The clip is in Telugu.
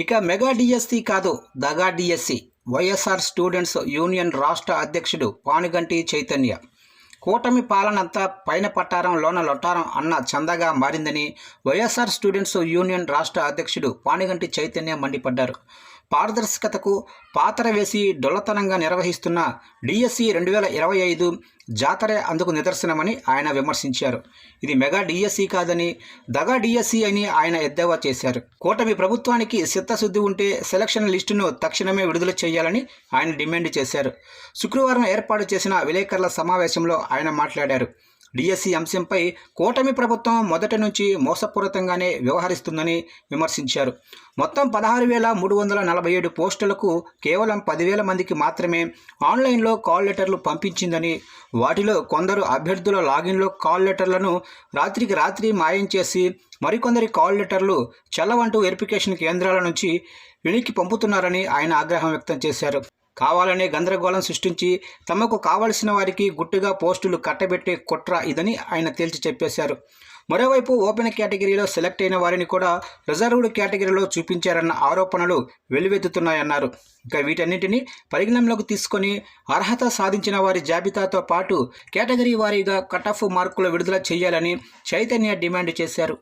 ఇక మెగా డిఎస్సి కాదు దగా డిఎస్సి. వైఎస్ఆర్ స్టూడెంట్స్ యూనియన్ రాష్ట్ర అధ్యక్షుడు పానుగంటి చైతన్య. కూటమి పాలనంతా పైన పట్టారం లోన లొట్టారం అన్న చందగా మారిందని వైఎస్ఆర్ స్టూడెంట్స్ యూనియన్ రాష్ట్ర అధ్యక్షుడు పానిగంటి చైతన్య మండిపడ్డారు. పారదర్శకతకు పాతర వేసి డొల్లతనంగా నిర్వహిస్తున్న డిఎస్సి రెండు వేల ఇరవై ఐదు జాతర అందుకు నిదర్శనమని ఆయన విమర్శించారు. ఇది మెగా డిఎస్సి కాదని దగా డిఎస్సి అని ఆయన ఎద్దేవా చేశారు. కూటమి ప్రభుత్వానికి చిత్తశుద్ధి ఉంటే సెలక్షన్ లిస్టును తక్షణమే విడుదల చేయాలని ఆయన డిమాండ్ చేశారు. శుక్రవారం ఏర్పాటు చేసిన విలేకరుల సమావేశంలో ఆయన మాట్లాడారు. డిఎస్సి అంశంపై కూటమి ప్రభుత్వం మొదటి నుంచి మోసపూరితంగానే వ్యవహరిస్తుందని విమర్శించారు. మొత్తం పదహారు వేల మూడు వందల నలభై ఏడు పోస్టులకు కేవలం పదివేల మందికి మాత్రమే ఆన్లైన్లో కాల్ లెటర్లు పంపించిందని వాటిలో కొందరు అభ్యర్థుల లాగిన్లో కాల్ లెటర్లను రాత్రికి రాత్రి మాయం చేసి మరికొందరి కాల్ లెటర్లు చల్లవంటూ వెరిఫికేషన్ కేంద్రాల నుంచి వెనక్కి పంపుతున్నారని ఆయన ఆగ్రహం వ్యక్తం చేశారు. కావాలనే గందరగోళం సృష్టించి తమకు కావలసిన వారికి గుట్టుగా పోస్టులు కట్టబెట్టే కుట్ర ఇదని ఆయన తేల్చి చెప్పేశారు. మరోవైపు ఓపెన్ కేటగిరీలో సెలెక్ట్ అయిన వారిని కూడా రిజర్వ్డ్ కేటగిరీలో చూపించారన్న ఆరోపణలు వెల్లువెత్తుతున్నాయన్నారు. ఇక వీటన్నిటిని పరిగణనలోకి తీసుకొని అర్హత సాధించిన వారి జాబితాతో పాటు కేటగిరీ వారీగా కట్ ఆఫ్ మార్కులు విడుదల చేయాలని చైతన్య డిమాండ్ చేశారు.